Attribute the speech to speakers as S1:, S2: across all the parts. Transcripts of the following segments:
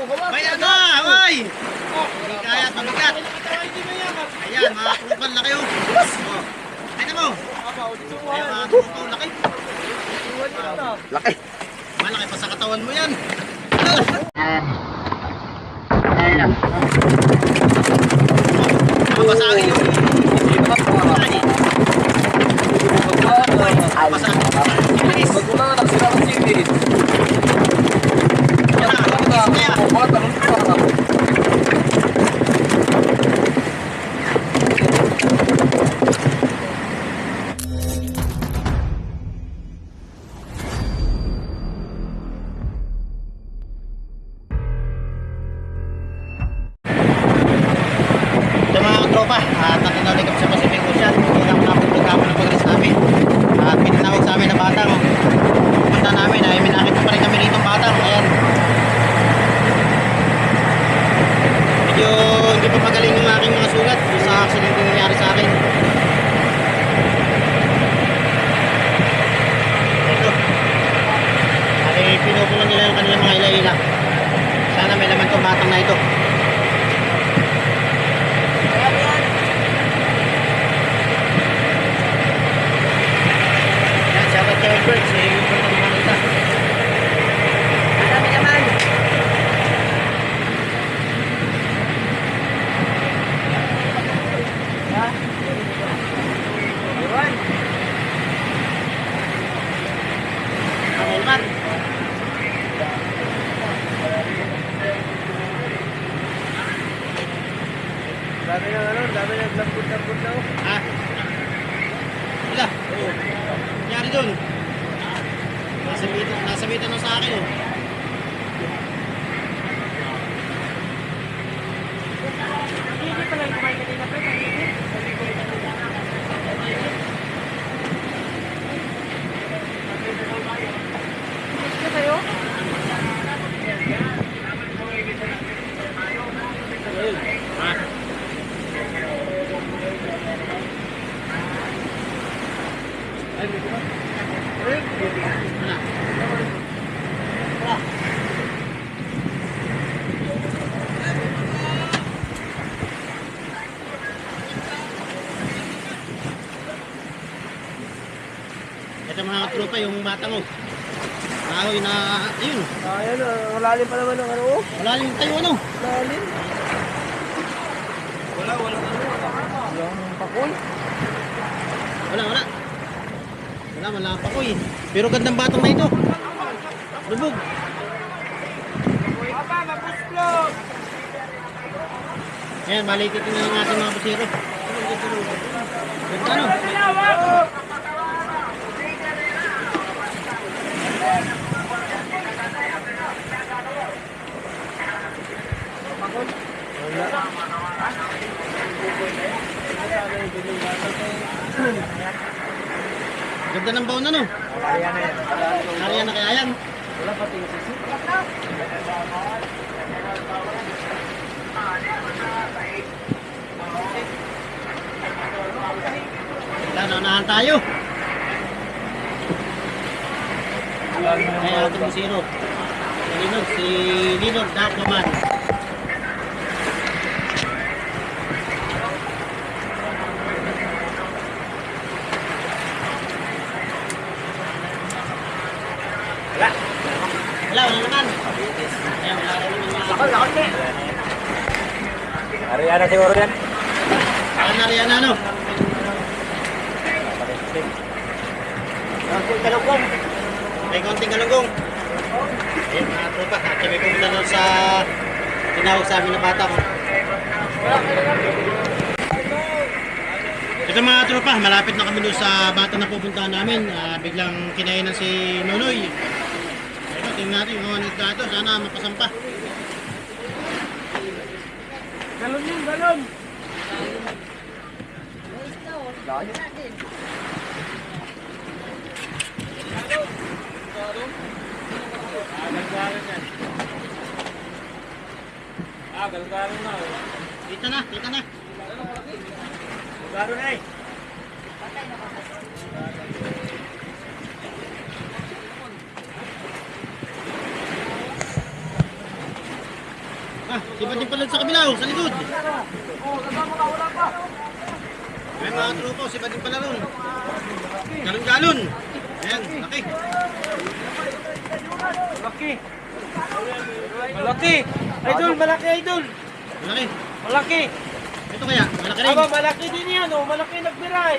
S1: May ano, hoy! Hindi kaya, tumigat. Ayan, mga trupan, laki oh. Oh. Tignan mo. Ayan, mga trupan, laki.
S2: Laki.
S1: Malaki pa sa katawan mo yan. Mabasagin yun. Mabasagin. Bilis. Ito Pinupunan nila yung kanilang mga ila-ila. Sana may laman itong batang na ito. Yan, shoutout kay Albert. Si Albert ang makita. Marami naman. Ang ulman.
S2: Dami ng ano, dami ng lambot-lambot oh.
S1: Ha? Wala. Oo. Nangyari dun. Nasabitan, nasabitan na sa akin oh. Ito mga tropa yung batang oh. Kahoy na, ayun,
S2: Ayan, ah, malalim pa naman ng ano oh.
S1: wala yung tayo ano.
S2: Malalim. Wala, wala ano. Yung pakoy.
S1: Wala, wala. Wala, wala pa ko eh. Pero gandang batang na ito. Lubog.
S2: Papa, mapusplo!
S1: Ayan, balikin na lang natin mga pusiro. Ganda no? Ganda ng baon na no?
S2: Ayan na yan.
S1: Kaya na kaya yan.
S2: Wala pati yung sisi.
S1: Wala, naunahan tayo. Kaya ating pusiro. Si Linog, si Linog Dapaman.
S2: Wala.
S1: Wala, wala naman. Ayan, wala rin naman mga
S2: Lakol, lakol na. Ariana siguro yan.
S1: Kanarian na ano?
S2: Lakol kalugong.
S1: May konting galunggong. Ayun mga tropa, at kami pumunta doon sa tinawag sa amin na bata ko. Ito mga tropa, malapit na kami doon sa bata na pupuntahan namin. Ah, biglang kinainan si Nonoy. Ayun, tingnan natin yung mga nagdato. Sana mapasampa.
S2: Galon yun, galon. Layo. Ah, galgaro na.
S1: Dito na, dito na.
S2: Galgaro na eh.
S1: Ah, iba din pala sa kabila, oh, sa likod. Ayan mga tropo, si din pala ron. Galon-galon. Ayan, laki.
S2: Malaki. Malaki. Idol, malaki idol.
S1: Malaki.
S2: Malaki.
S1: Ito kaya, malaki rin.
S2: Aba, malaki din yan oh. Malaki nagbiray.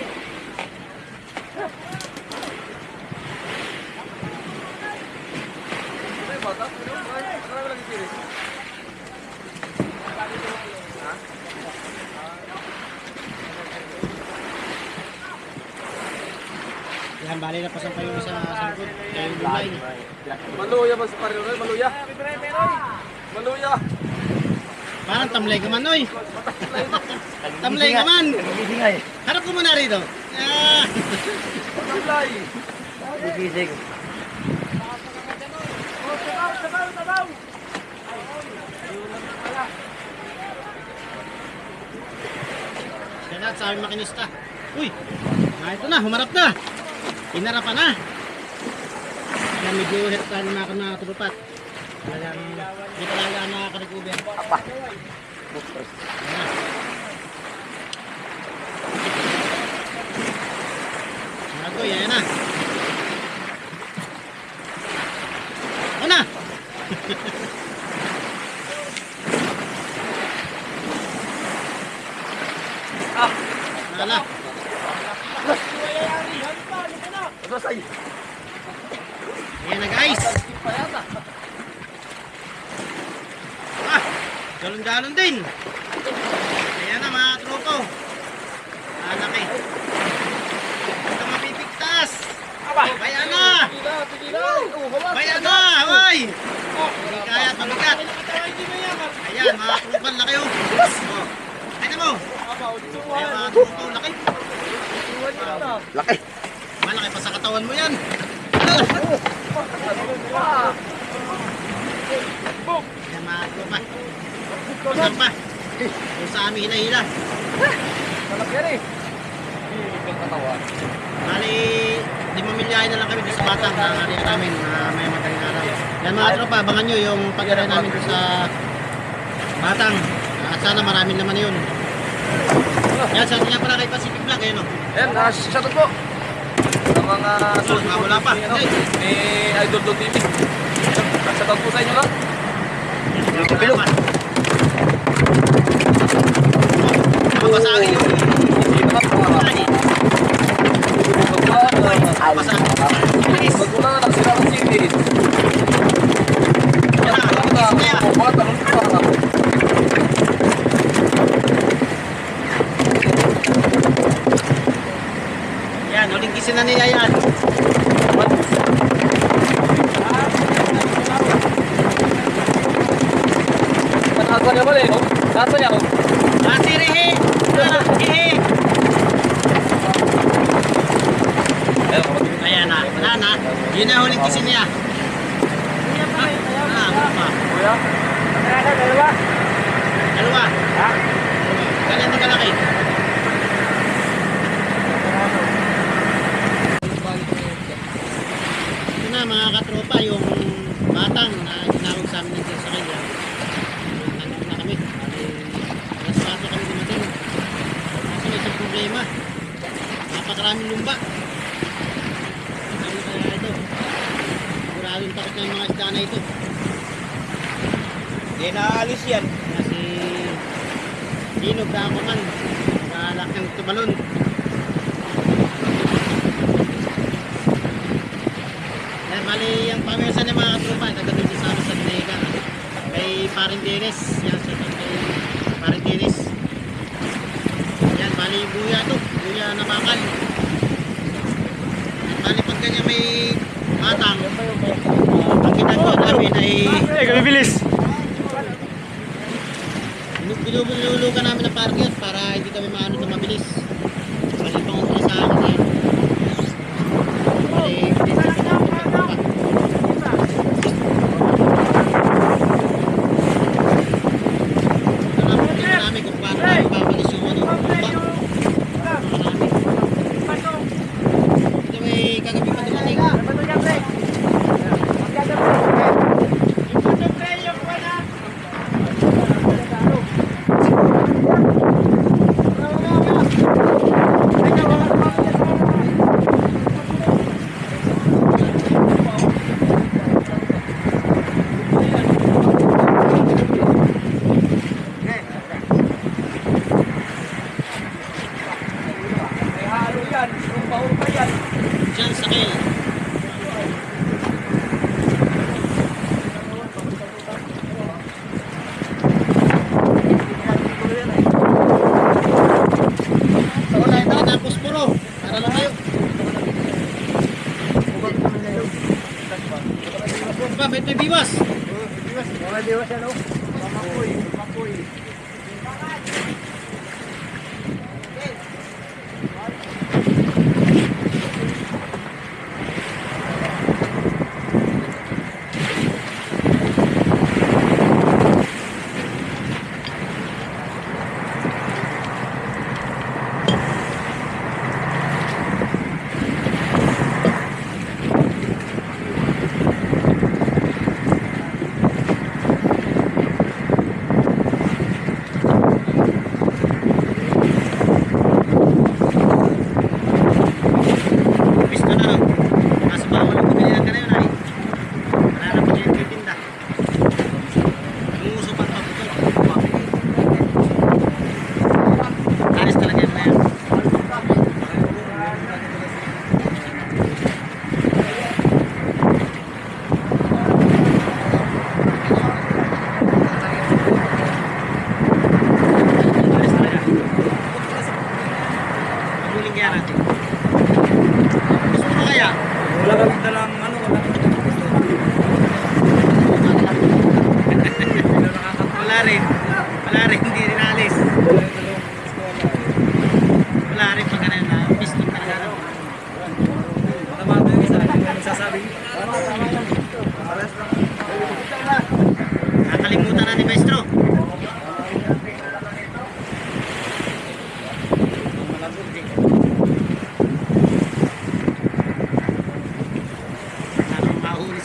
S1: Yan, bali na pasan pa yung isa sa. Kaya yung bulay.
S2: Maluya ba sa pareho? Maluya. Maluya.
S1: Parang tamlay ka man, oy. tamlay ka man. Harap ko muna rito. Ah.
S2: Maluya.
S1: Yan at sa aming makinista. Uy, ah, ito na, humarap na. Inarapan na. Yan, medyo hit tayo ng mga turupat. Talagang, hindi talaga nakaka-recover. Apa. Yan na. Bago, yan na. Ano na? Wala. Ayan na guys. Ah, galon-galon din. Ayan na mga tropo. Ah, laki. Ito mapipigtas. Bayan na. Bayan na. Hoy. Hindi kaya pamigat. Ayan mga tropo. Laki oh. Oh. Tignan mo. Ayan mga tropo. Laki.
S2: Laki.
S1: Malaki pa sa katawan mo yan. Ayan mga tropa. Isang pa. Kung sa amin hila-hila.
S2: Malaki rin.
S1: Bali, di mamilyahin na lang kami sa batang na nakita namin na may madaling araw. Yan mga tropa, abangan nyo yung pag-aray namin sa batang. At sana maraming naman yun. Yan, sa nga pala kay Pacific Vlog, ayun o.
S2: Ayan, uh, shoutout po. Sa mga
S1: Sus, wala pa.
S2: ni, ano, Idol Do TV. Shoutout po sa inyo lang.
S1: Bilog. Mabasagin yung
S2: Hindi naman po.
S1: Ay, Mabasagin. Bilis.
S2: Magmula na sila ng city.
S1: Yan na, bilis na yan.
S2: Mga tanong pa.
S1: Yan, huling kisin na niya yan.
S2: Nasa niya ba eh? Nasa niya oh.
S1: Ate Rehe! Ah, Rehe!
S2: Ayan, kapatid.
S1: Ayan na, wala na. Yun na huling kisin niya. Ah, ano pa?
S2: Kuya. Dalawa.
S1: Dalawa.
S2: Ha?
S1: Ganyan din kalaki. Ito na mga katropa, yung batang na tinawag sa amin nandiyan sa kanya. Nandito na kami. Alas 4 kami dumating. Kasi may isang problema. Napakaraming lumba. Ano kaya ito? Siguradong takot ng mga isda na ito.
S2: Hindi naalis yan.
S1: Kasi hinog na ako man. Nalak ng tumalon. Yan, bali ang pamiyasan ng mga tropa, doon sa amin sa Tinega. Kay Paring Dennis. Yan, sa kay Paring Dennis. Yan, bali buya to. Buya na bakal. Yan, bali pag ganyan may matang, ang ginagawa namin ay
S2: Eh, kami bilis.
S1: Binubululugan namin ng parket para hindi kami maano na mabilis. દિવસ એનો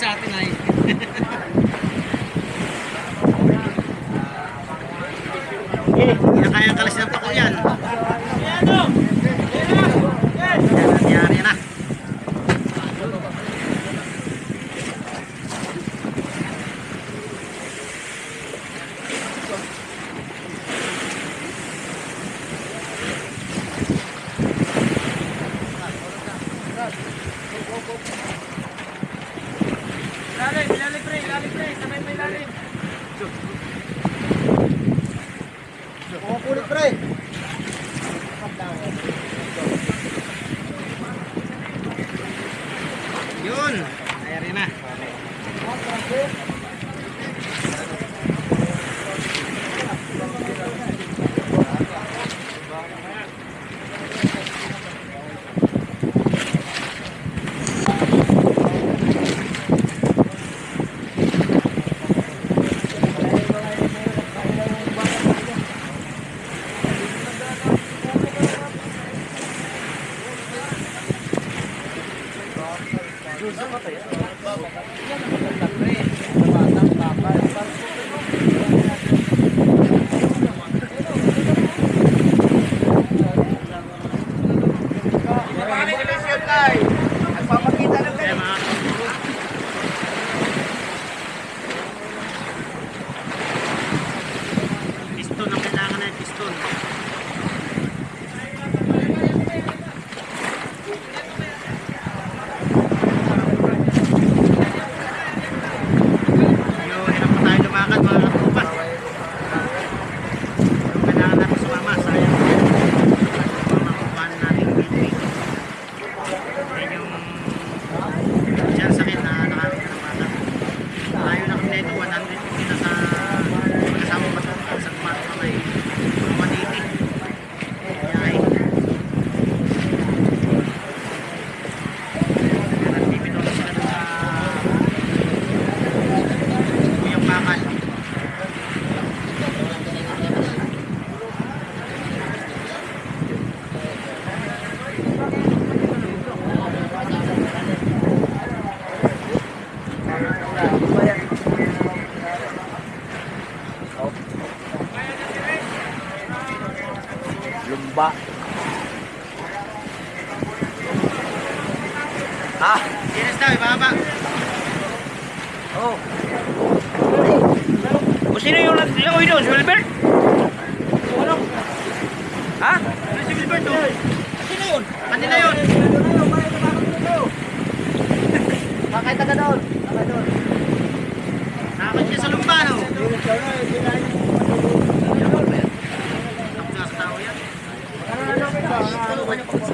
S1: sa
S3: atin ay. Eh, Kaya kalas ng pako yan.
S1: Ulit pre.
S3: Yun. Ayari na. Okay. Yan ang magandang pre. Sa
S1: batang papa. Parang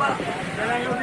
S1: 何?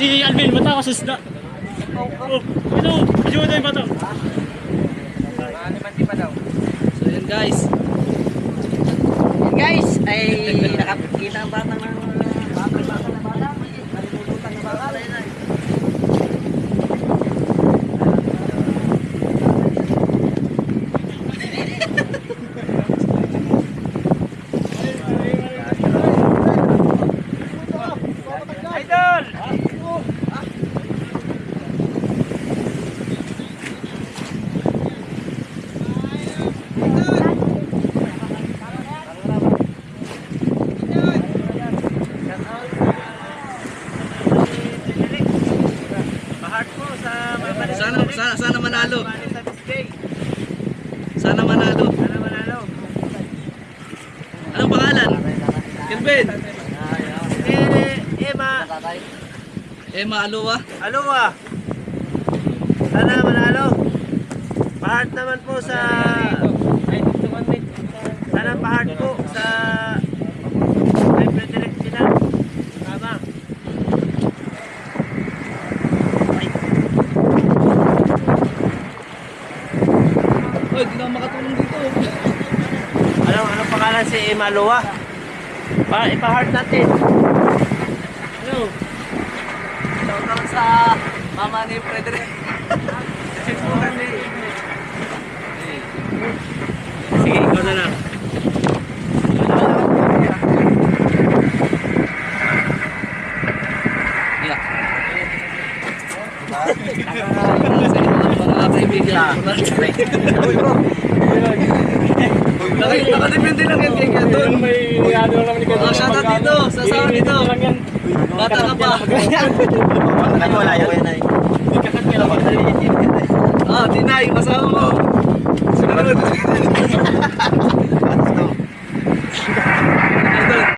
S1: Si
S4: Alvin, mata ko sa isda. Oh, ito, ayun na yung bata.
S2: So yun guys. Guys, ay nakakita ang bata ng bata, bata na bata. Nalimutan na bata. Ayun na. Idol! Sana, sana, sana manalo. Sana manalo. Sana manalo. Anong pangalan? Kelvin.
S3: Emma,
S2: Emma Aluwa.
S3: ah. Sana manalo. Part naman po sa... Sana part po sa... Kay Frederick Sinan. Tama.
S2: Oy, di na makatulong dito.
S3: Ano, ano pangalan si Emma Lua? Pa, ipa-heart natin. Ano?
S2: Shoutout sa mama ni Frederick.
S3: Sige, ikaw na lang.
S2: Kaibigan. Naka- Nakadepende lang yan kay Gaton.
S4: May ano naman ni
S2: Oh, shoutout dito, sa asawa dito. Bata ka pa.
S3: Ano, wala yun.
S2: Ah, tinay, kasama mo. Sunod.